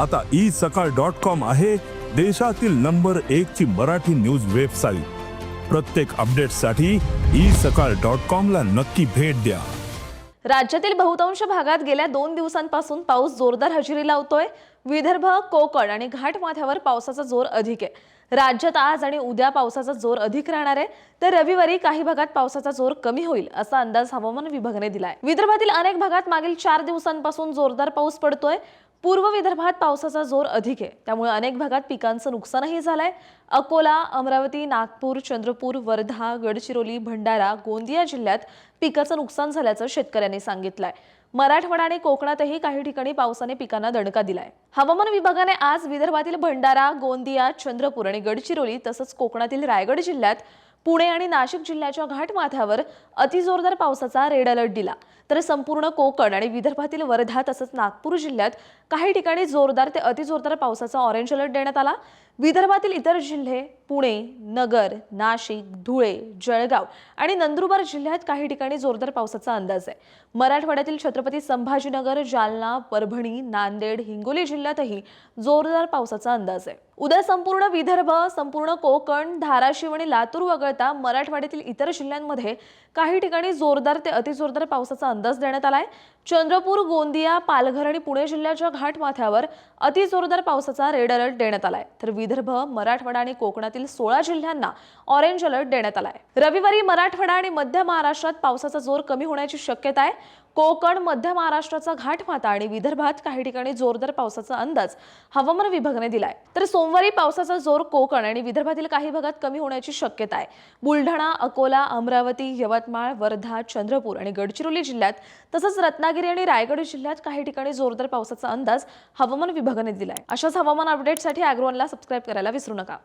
आता ई सकाळ dot com आहे देशातील नंबर एक ची मराठी न्यूज वेबसाईट. प्रत्येक अपडेटसाठी ई सकाळ डॉट कॉम ला नक्की भेट द्या. राज्यातील बहुतांश भागात गेल्या दोन दिवसांपासून पाऊस जोरदार हजेरी लावतोय. विदर्भ कोकण आणि घाटमाथ्यावर पावसाचा जोर अधिक आहे. राज्यात आज आणि उद्या पावसाचा जोर अधिक राहणार आहे. तर रविवारी काही भागात पावसाचा जोर कमी होईल असा अंदाज हवामान विभागाने दिलाय. विदर्भातील अनेक भागात मागील चार दिवसांपासून जोरदार पाऊस पडतोय. पूर्व विदर्भात पावसाचा जोर अधिक आहे. त्यामुळे अनेक भागात पिकांचं नुकसानही झालंय. अकोला अमरावती नागपूर चंद्रपूर वर्धा गडचिरोली भंडारा गोंदिया जिल्ह्यात पिकाचं नुकसान झाल्याचं शेतकऱ्यांनी सांगितलंय. मराठवाडा आणि कोकणातही काही ठिकाणी पावसाने पिकांना दणका दिलाय. हवामान विभागाने आज विदर्भातील भंडारा गोंदिया चंद्रपूर आणि गडचिरोली तसंच कोकणातील रायगड जिल्ह्यात पुणे आणि नाशिक जिल्ह्याच्या घाटमाथ्यावर अतिजोरदार पावसाचा रेड अलर्ट दिला. तर संपूर्ण कोकण आणि विदर्भातील वर्धा तसंच नागपूर जिल्ह्यात काही ठिकाणी जोरदार ते अतिजोरदार पावसाचा ऑरेंज अलर्ट देण्यात आला. विदर्भातील इतर जिल्हे पुणे नगर नाशिक धुळे जळगाव आणि नंदुरबार जिल्ह्यात काही ठिकाणी जोरदार पावसाचा अंदाज आहे. मराठवाड्यातील छत्रपती संभाजीनगर जालना परभणी नांदेड हिंगोली जिल्ह्यातही जोरदार पावसाचा अंदाज आहे. उद्या संपूर्ण विदर्भ संपूर्ण कोकण धाराशिव आणि लातूर वगळता मराठवाड्यातील इतर जिल्ह्यांमध्ये काही ठिकाणी जोरदार ते अतिजोरदार पावसाचा अंदाज देण्यात आलाय. चंद्रपूर गोंदिया पालघर आणि पुणे जिल्ह्याच्या घाटमाथ्यावर अतिजोरदार पावसाचा रेड अलर्ट देण्यात आलाय. तर विदर्भ मराठवाडा आणि कोकणातील सोळा जिल्ह्यांना ऑरेंज अलर्ट देण्यात आलाय. रविवारी मराठवाडा आणि मध्य महाराष्ट्रात पावसाचा जोर कमी होण्याची शक्यता आहे. कोकण मध्य महाराष्ट्राचा घाटमाथा आणि विदर्भात काही ठिकाणी जोरदार पावसाचा अंदाज हवामान विभागाने दिलाय. तर सोमवारी पावसाचा जोर कोकण आणि विदर्भातील काही भागात कमी होण्याची शक्यता आहे. बुलढाणा अकोला अमरावती यवतमाळ वर्धा चंद्रपूर आणि गडचिरोली जिल्ह्यात तसंच रत्नागिरी आणि रायगड जिल्ह्यात काही ठिकाणी जोरदार पावसाचा अंदाज हवामान विभागाने दिलाय. अशाच हवामान अपडेटसाठी अॅग्रोवनला सबस्क्राईब करायला विसरू नका.